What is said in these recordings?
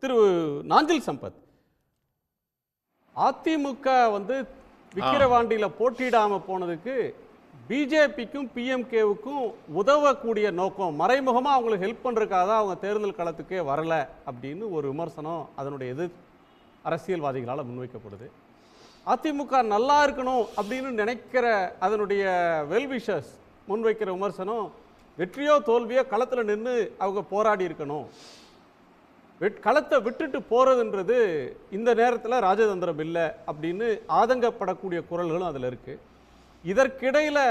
திரு நாஞ்சில் சம்பத். அதிமுக வந்து விக்கிரவாண்டியில போட்டியிடாம போனதுக்கு பிஜேபிக்கும் பிஎம்கேவுக்கும் உதவக்கூடிய நோக்கம் மறைமுகமா அவங்களுக்கு ஹெல்ப் பண்றதுக்காக தான் அவங்க தேர்தல் களத்துக்கே வரல அப்படின்னு ஒரு விமர்சனம் அதனுடைய எதிர் அரசியல்வாதிகளால் முன்வைக்கப்படுது. அதிமுக நல்லா இருக்கணும் அப்படின்னு நினைக்கிற அதனுடைய வெல்விஷர்ஸ் முன்வைக்கிற விமர்சனம் வெற்றியோ தோல்வியோ களத்தில் நின்று அவங்க போராடி இருக்கணும். களத்தை விட்டுட்டு போகிறதுன்றது இந்த நேரத்தில் ராஜதந்திரம் இல்லை அப்படின்னு ஆதங்கப்படக்கூடிய குரல்களும் அதில் இருக்குது இதற்கிடையில்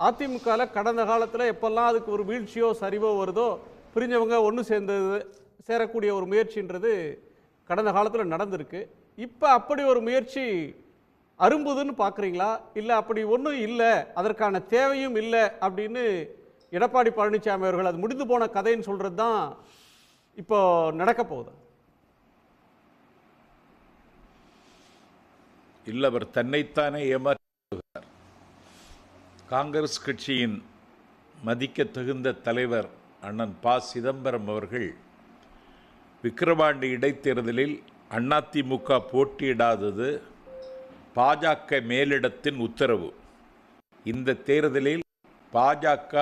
அதிமுகவில் கடந்த காலத்தில் எப்பெல்லாம் அதுக்கு ஒரு வீழ்ச்சியோ சரிவோ வருதோ பிரிஞ்சவங்க ஒன்று சேர்ந்தது சேரக்கூடிய ஒரு முயற்சின்றது கடந்த காலத்தில் நடந்திருக்கு. இப்போ அப்படி ஒரு முயற்சி அரும்புதுன்னு பார்க்குறீங்களா இல்லை அப்படி ஒன்றும் இல்லை அதற்கான தேவையும் இல்லை அப்படின்னு எடப்பாடி பழனிசாமி அவர்கள் அது முடிந்து போன கதைன்னு சொல்கிறது தான் இப்போ நடக்க போகுது. இல்லை அவர் தன்னைத்தானே ஏமாற்றுகிறார். காங்கிரஸ் கட்சியின் மதிக்க தகுந்த தலைவர் அண்ணன் ப. சிதம்பரம் அவர்கள் விக்கிரவாண்டி இடைத்தேர்தலில் அதிமுக போட்டியிடாதது பாஜக மேலிடத்தின் உத்தரவு. இந்த தேர்தலில் பாஜக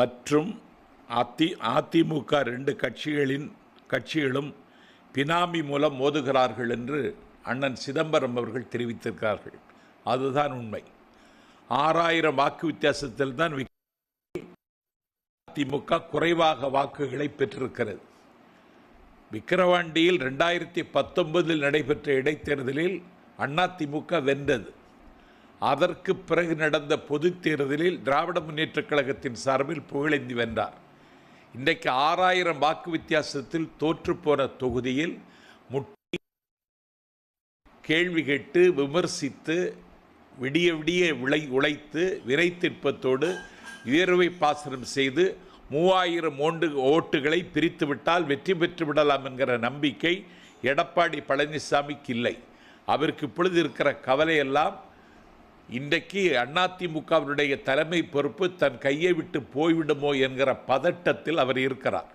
மற்றும் அதி அதிமுக ரெண்டு கட்சிகளின் கட்சிகளும் பினாமி மூலம் மோதுகிறார்கள் என்று அண்ணன் சிதம்பரம் அவர்கள் தெரிவித்திருக்கிறார்கள். அதுதான் உண்மை. ஆறாயிரம் வாக்கு வித்தியாசத்தில் தான் அதிமுக குறைவாக வாக்குகளை பெற்றிருக்கிறது. விக்கிரவாண்டியில் ரெண்டாயிரத்தி பத்தொன்பதில் நடைபெற்ற இடைத்தேர்தலில் அதிமுக வென்றது. அதற்கு பிறகு நடந்த பொதுத் தேர்தலில் திராவிட முன்னேற்றக் கழகத்தின் சார்பில் புகழேந்தி வென்றார். இன்றைக்கு ஆறாயிரம் வாக்கு வித்தியாசத்தில் தோற்றுப்போன தொகுதியில் முட்டி கேள்வி கேட்டு விமர்சித்து விடிய விடிய விளை உழைத்து விரைத்திற்பத்தோடு உயர்வை பாசனம் செய்து மூவாயிரம் ஓண்டு ஓட்டுகளை பிரித்துவிட்டால் வெற்றி பெற்று விடலாம் என்கிற நம்பிக்கை எடப்பாடி பழனிசாமிக்கு இல்லை. அவருக்கு இப்பொழுது இருக்கிற கவலையெல்லாம் இன்றைக்கு அதிமுகவினுடைய தலைமை பொறுப்பு தன் கையை விட்டு போய்விடுமோ என்கிற பதட்டத்தில் அவர் இருக்கிறார்.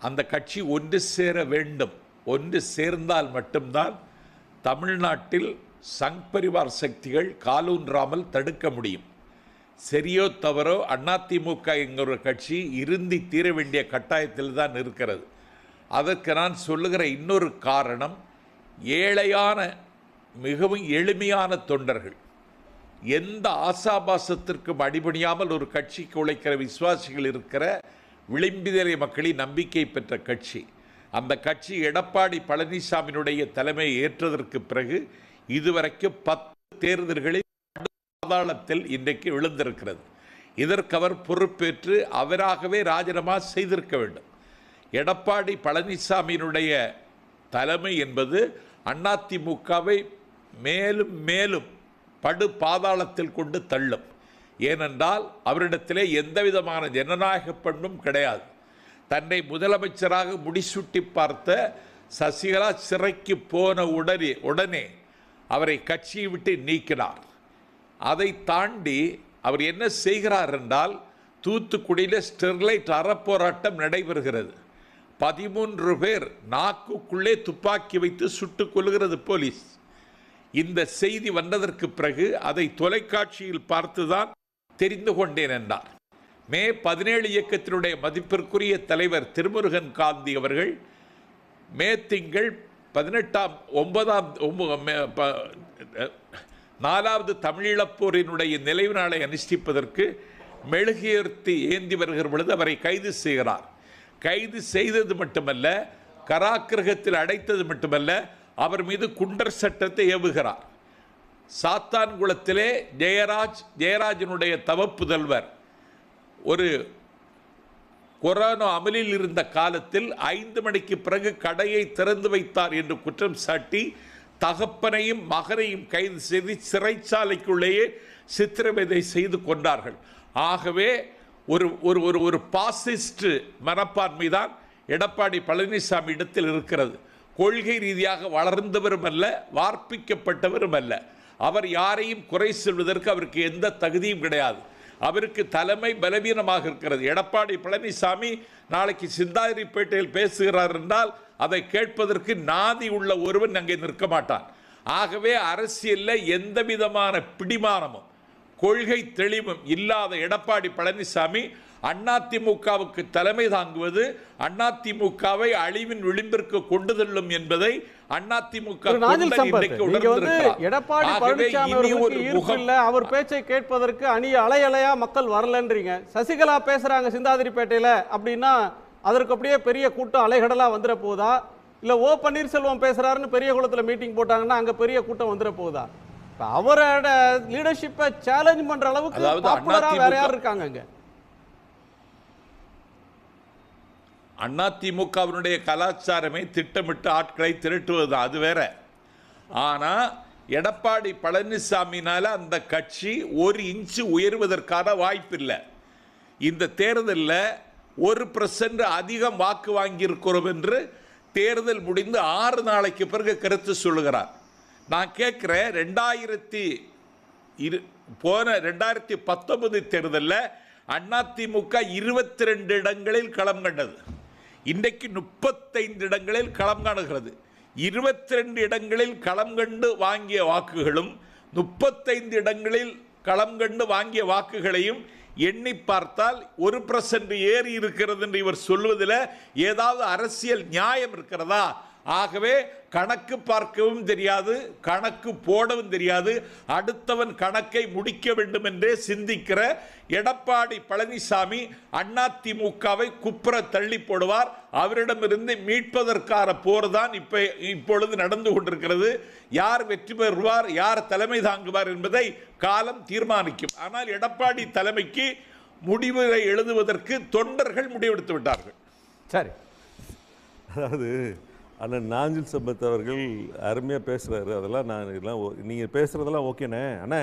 அந்த கட்சி ஒன்று சேர வேண்டும். ஒன்று சேர்ந்தால் மட்டும்தான் தமிழ்நாட்டில் சங் பரிவார் சக்திகள் காலூன்றாமல் தடுக்க முடியும். சரியோ தவறோ அதிமுக என்கிற ஒரு கட்சி இருந்தி தீர வேண்டிய கட்டாயத்தில் தான் இருக்கிறது. அதற்கு நான் சொல்லுகிற இன்னொரு காரணம் ஏழையான மிகவும் எளிமையான தொண்டர்கள். எந்த ஆசாபாசத்திற்கும் அடிபணியாமல் ஒரு கட்சிக்கு உழைக்கிற விசுவாசிகள் இருக்கிற விளிம்பிதரை மக்களின் நம்பிக்கை பெற்ற கட்சி. அந்த கட்சி எடப்பாடி பழனிசாமியினுடைய தலைமையை ஏற்றதற்கு பிறகு இதுவரைக்கும் பத்து தேர்தல்களில் பாதாளத்தில் இன்றைக்கு விழுந்திருக்கிறது. இதற்கு அவர் பொறுப்பேற்று அவராகவே ராஜினாமா செய்திருக்க வேண்டும். எடப்பாடி பழனிசாமியினுடைய தலைமை என்பது அதிமுகவை மேலும் மேலும் படு பாதாளத்தில் கொண்டு தள்ளும். ஏனென்றால் அவரிடத்திலே எந்தவிதமான ஜனநாயக பண்பும் கிடையாது. தன்னை முதலமைச்சராக முடிசூட்டி பார்த்த சசிகலா சிறைக்கு போன உடனே உடனே அவரை கட்சியை விட்டு நீக்கினார். அதை தாண்டி அவர் என்ன செய்கிறார் என்றால் தூத்துக்குடியில் ஸ்டெர்லைட் அறப்போராட்டம் நடைபெறுகிறது. பதிமூன்று பேர் நாக்குக்குள்ளே துப்பாக்கி வைத்து சுட்டுக் கொள்கிறது போலீஸ். இந்த செய்தி வந்ததற்கு பிறகு அதை தொலைக்காட்சியில் பார்த்துதான் தெரிந்து கொண்டேன் என்றார். மே பதினேழு இயக்கத்தினுடைய மதிப்பிற்குரிய தலைவர் திருமுருகன் காந்தி அவர்கள் மே திங்கள் பதினெட்டாம் ஒன்பதாம் ஒம்ப- நாலாவது தமிழீழப்போரினுடைய நினைவு நாளை அனுஷ்டிப்பதற்கு மெழுகுயர்த்தி ஏந்தி வருகிற பொழுது அவரை கைது செய்கிறார். கைது செய்தது மட்டுமல்ல கராக்கிரகத்தில் அடைத்தது மட்டுமல்ல அவர் மீது குண்டர் சட்டத்தை ஏவுகிறார். சாத்தான்குளத்திலே ஜெயராஜ் ஜெயராஜனுடைய தவப்புதல்வர். ஒரு கொரோனா அமலில் இருந்த காலத்தில் ஐந்து மணிக்கு பிறகு கடையை திறந்து வைத்தார் என்று குற்றம் சாட்டி தகப்பனையும் மகனையும் கைது செய்து சிறைச்சாலைக்குள்ளேயே சித்திரவதை செய்து கொண்டார்கள். ஆகவே ஒரு ஒரு ஒரு ஒரு பாசிஸ்ட் மனப்பான்மை தான் எடப்பாடி பழனிசாமி இடத்தில் இருக்கிறது. கொள்கை ரீதியாக வளர்ந்தவரும் அல்ல வார்ப்பிக்கப்பட்டவரும் அல்ல. அவர் யாரையும் குறை சொல்வதற்கு அவருக்கு எந்த தகுதியும் கிடையாது. அவருக்கு தலைமை பலவீனமாக இருக்கிறது. எடப்பாடி பழனிசாமி நாளைக்கு சிந்தாதிரிப்பேட்டையில் பேசுகிறார் என்றால் அதை கேட்பதற்கு நாதி உள்ள ஒருவன் அங்கே நிற்க மாட்டான். ஆகவே அரசியலில் எந்த விதமான பிடிமானமும் கொள்கை தெளிவும் இல்லாத எடப்பாடி பழனிசாமி அதிமுகவுக்கு தலைமை தாங்குவது அதிமுகவை அழிவின் விளிம்பிற்கு கொண்டு செல்லும் என்பதை அதிமுக. எடப்பாடி பழனிசாமி அவர் பேச்சை கேட்பதற்கு அணி அலை அலையா மக்கள் வரலன்றீங்க. சசிகலா பேசுறாங்க சிந்தாதிரிப்பேட்டையில அப்படின்னா அதற்கு அப்படியே பெரிய கூட்டம் அலைகடலா வந்துட போகுதா இல்ல ஓ பன்னீர்செல்வம் பேசுறாருன்னு பெரிய குளத்துல மீட்டிங் போட்டாங்கன்னா அங்க பெரிய கூட்டம் வந்துட போகுதா இப்ப அவரோட லீடர்ஷிப்பை சேலஞ்ச் பண்ற அளவுக்கு வேற யார் இருக்காங்க அங்க அதிமுகவினுடைய கலாச்சாரமே திட்டமிட்டு ஆட்களை திரட்டுவது அது வேற. ஆனால் எடப்பாடி பழனிசாமினால் அந்த கட்சி ஒரு இன்ச்சு உயர்வதற்கான வாய்ப்பில்லை. இந்த தேர்தலில் ஒரு பர்சன்ட் அதிகம் வாக்கு வாங்கியிருக்கிறோம் என்று தேர்தல் முடிந்து ஆறு நாளைக்கு பிறகு கருத்து சொல்லுகிறார். நான் கேட்குறேன் ரெண்டாயிரத்தி இரு போன ரெண்டாயிரத்தி பத்தொன்பது தேர்தலில் அதிமுக இருபத்தி ரெண்டு இடங்களில் களம் கண்டது. இன்றைக்கு முப்பத்தைந்து இடங்களில் களம் காணுகிறது. இருபத்தி ரெண்டு இடங்களில் களம் கண்டு வாங்கிய வாக்குகளும் முப்பத்தைந்து இடங்களில் களம் கண்டு வாங்கிய வாக்குகளையும் எண்ணி பார்த்தால் ஒரு பர்சன்ட் ஏறி இருக்கிறது என்று இவர் சொல்வதில் ஏதாவது அரசியல் நியாயம் இருக்கிறதா? ஆகவே கணக்கு பார்க்கவும் தெரியாது கணக்கு போடவும் தெரியாது. அடுத்தவன் கணக்கை முடிக்க வேண்டும் என்றே சிந்திக்கிற எடப்பாடி பழனிசாமி அதிமுகவை குப்புற தள்ளி போடுவார். அவரிடமிருந்து மீட்பதற்கான போர் தான் இப்போ இப்பொழுது நடந்து கொண்டிருக்கிறது. யார் வெற்றி பெறுவார் யார் தலைமை தாங்குவார் என்பதை காலம் தீர்மானிக்கும். ஆனால் எடப்பாடி தலைமைக்கு முடிவுரை எழுதுவதற்கு தொண்டர்கள் முடிவெடுத்து விட்டார்கள். சரி. அதாவது அண்ணன் நாஞ்சில் சம்பத் அவர்கள் அருமையாக பேசுகிறாரு அதெல்லாம் நான் இதெல்லாம் நீங்கள் பேசுகிறதெல்லாம் ஓகேண்ணே அண்ணே.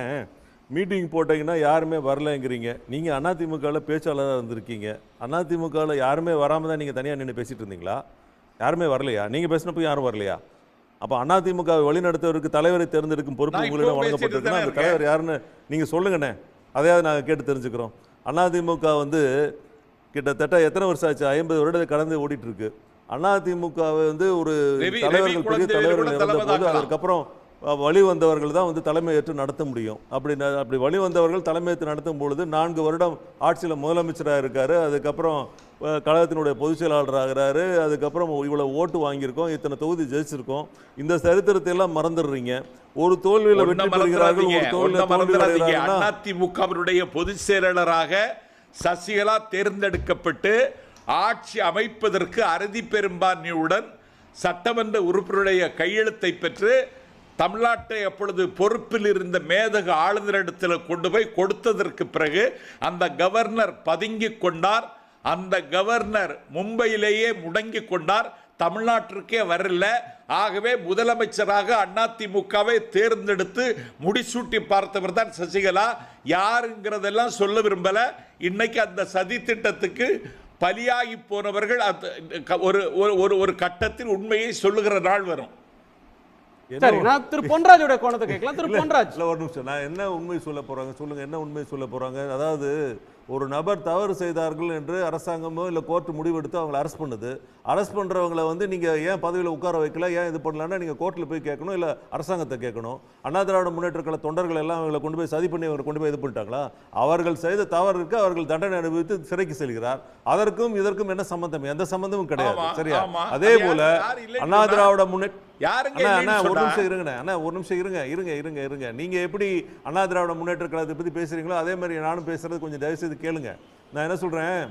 மீட்டிங் போட்டீங்கன்னா யாருமே வரலைங்கிறீங்க. நீங்கள் அதிமுகவில் பேச்சாளராக இருந்திருக்கீங்க. அதிமுகவில் யாருமே வராமல் தான் நீங்கள் தனியாக நின்று பேசிகிட்டு இருந்தீங்களா? யாருமே வரலையா? நீங்கள் பேசினப்போ யாரும் வரலையா? அப்போ அதிமுக வழிநடத்துவதற்கு தலைவரை தேர்ந்தெடுக்கும் பொறுப்பு உங்களிடம் வழங்கப்பட்டிருக்குன்னா அந்த தலைவர் யாருன்னு நீங்கள் சொல்லுங்கண்ணே அதையாவது நாங்கள் கேட்டு தெரிஞ்சுக்கிறோம். அதிமுக வந்து கிட்டத்தட்ட எத்தனை வருஷம் ஆச்சு? ஐம்பது வருடத்தை கடந்து ஓடிட்டு இருக்கு. அதிமுகவை வந்து ஒரு தலைவர்கள் பெரிய தலைவர்கள் கூட இருந்த தலைமை போது தாங்கலாம். அதுக்கப்புறம் அஹ், வழி வந்தவர்கள் தான் வந்து தலைமை ஏற்று நடத்த முடியும். அப்படி அப்படி வழி வந்தவர்கள் தலைமை ஏற்று நடத்தும் பொழுது நான்கு வருடம் ஆட்சியில் முதலமைச்சராக இருக்காரு. அதுக்கப்புறம் கழகத்தினுடைய பொதுச் செயலாளர் ஆகிறாரு. அதுக்கப்புறம் இவ்வளவு ஓட்டு வாங்கியிருக்கோம். இத்தனை தொகுதி ஜெயிச்சிருக்கோம். இந்த சரித்திரத்தை எல்லாம் மறந்துடுறீங்க. ஒரு தோல்வியில வெற்றி பெறுகிறார்கள் ஒரு தோல்வியில தோல்வி அதிமுகவினுடைய பொதுச் செயலாளராக சசிகலா தேர்ந்தெடுக்கப்பட்டு ஆட்சி அமைப்பதற்கு அறுதி பெரும்பான்மையுடன் சட்டமன்ற உறுப்பினருடைய கையெழுத்தை பெற்று தமிழ்நாட்டை அப்பொழுது பொறுப்பில் இருந்த மேதக ஆளுநரிடத்தில் கொண்டு போய் கொடுத்ததற்கு பிறகு அந்த கவர்னர் பதுங்கிக் கொண்டார். அந்த கவர்னர் மும்பையிலேயே முடங்கிக் கொண்டார். தமிழ்நாட்டிற்கே வரல. ஆகவே முதலமைச்சராக அதிமுகவை தேர்ந்தெடுத்து முடிசூட்டி பார்த்தவர் தான் சசிகலா. யாருங்கிறதெல்லாம் சொல்ல விரும்பலை. இன்னைக்கு அந்த சதி திட்டத்துக்கு பலியாகி போனவர்கள் ஒரு ஒரு- ஒரு ஒரு கட்டத்தில் உண்மையை சொல்லுகிற நாள் வரும். திரு பொன்ராஜோட கோணத்தை கேட்கலாம். திரு பொன்ராஜ். இல்ல ஒரு நிமிஷம். நான் என்ன உண்மை சொல்ல போறாங்க? சொல்லுங்க என்ன உண்மை சொல்ல போறாங்க? அதாவது ஒரு நபர் தவறு செய்தார்கள் என்று அரசாங்கமோ இல்ல கோர்ட் முடிவெடுத்து அவங்களை அரெஸ்ட் பண்ணுது. அரெஸ்ட் பண்றவங்களை வந்து நீங்க ஏன் பதவியில உட்கார வைக்கல? ஏன் இது பண்ணலன்னா நீங்க கோர்ட்ல போய் கேட்கணும் இல்ல அரசாங்கத்தை கேட்கணும் அண்ணா திராவிட முன்னேற்ற கழக தொண்டர்கள் எல்லாம் அவங்களை கொண்டு போய் சதி பண்ணி அவங்களை கொண்டு போய் இது பண்ணிட்டாங்களா? அவர்கள் செய்த தவறுக்கு அவர்கள் தண்டனை அனுபவித்து சிறைக்கு செல்கிறார். அதற்கும் இதற்கும் என்ன சம்பந்தம்? எந்த சம்பந்தமும் கிடையாது. சரியா. அதே போல அண்ணா? திராவிட முன்னேற்ற யாருங்க அண்ணா, ஒரு? நிமிஷம் இருங்கண்ணே. அண்ணா ஒரு நிமிஷம் இருங்க இருங்க இருங்க இருங்க. நீங்க எப்படி அண்ணா திராவிட முன்னேற்ற கழகத்தை பத்தி பேசுறீங்களோ அதே மாதிரி நானும் பேசுறது கொஞ்சம் தயவு செய்து கேளுங்க. நான் என்ன சொல்றேன்?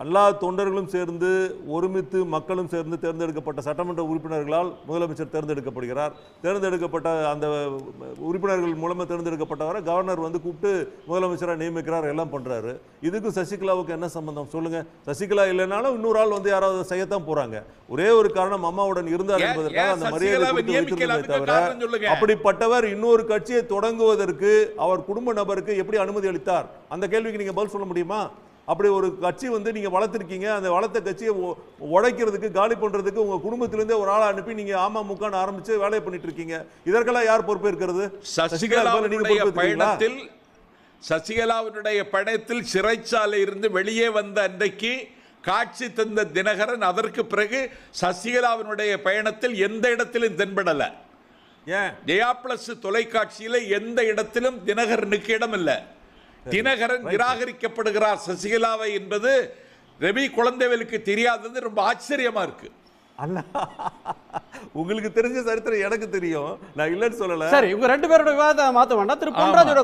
எல்லா தொண்டர்களும் சேர்ந்து ஒருமித்து மக்களும் சேர்ந்து தேர்ந்தெடுக்கப்பட்ட சட்டமன்ற உறுப்பினர்களால் முதலமைச்சர் தேர்ந்தெடுக்கப்படுகிறார். தேர்ந்தெடுக்கப்பட்ட அந்த உறுப்பினர்கள் மூலமா தேர்ந்தெடுக்கப்பட்டவரை கவர்னர் வந்து கூப்பிட்டு முதலமைச்சராக நியமிக்கிறார் எல்லாம் பண்றாரு. இதுக்கும் சசிகலாவுக்கு என்ன சம்பந்தம்? சொல்லுங்க. சசிகலா இல்லைனாலும் இன்னொரு ஆள் வந்து யாராவது செய்யத்தான் போறாங்க. ஒரே ஒரு காரணம் அம்மாவுடன் இருந்தார் என்பதற்காக அந்த மரியாதை தவிர. அப்படிப்பட்டவர் இன்னொரு கட்சியை தொடங்குவதற்கு அவர் குடும்ப நபருக்கு எப்படி அனுமதி அளித்தார்? அந்த கேள்விக்கு நீங்க பதில் சொல்ல முடியுமா? அப்படி ஒரு கட்சி வந்து நீங்க வளர்த்திருக்கீங்க அந்த வளர்த்த கட்சியை உடைக்கிறதுக்கு காலி பண்றதுக்கு உங்க குடும்பத்திலிருந்தே ஒரு ஆளை அனுப்பி நீங்க அமமுகன்னு ஆரம்பிச்சு வேலையை பண்ணிட்டு இருக்கீங்க இதற்கெல்லாம் யார் மேல நீங்க சசிகலாவுடைய? பயணத்தில் சசிகலாவினுடைய பயணத்தில் சிறைச்சாலை இருந்து வெளியே வந்த அன்றைக்கு காட்சி தந்த தினகரன் அதற்கு பிறகு சசிகலாவினுடைய பயணத்தில் எந்த இடத்திலும் தென்படல. ஏன்? ஜெயா பிளஸ் தொலைக்காட்சியில எந்த இடத்திலும் தினகரனுக்கு இடம் இல்ல தினகரன் நிராகரிக்கப்படுகிறார் சசிகலாவை என்பது ரவி குழந்தைகளுக்கு தெரியாதது ரொம்ப ஆச்சரியமா இருக்கு. அல்ல. உங்களுக்கு தெரிஞ்ச சரித்திரம் எனக்கு தெரியும். நான் இல்லைன்னு சொல்லல. சரி இவங்க ரெண்டு பேரோட விவாதத்தை மாத்த வேண்டாம். திரு பொன்ராஜோட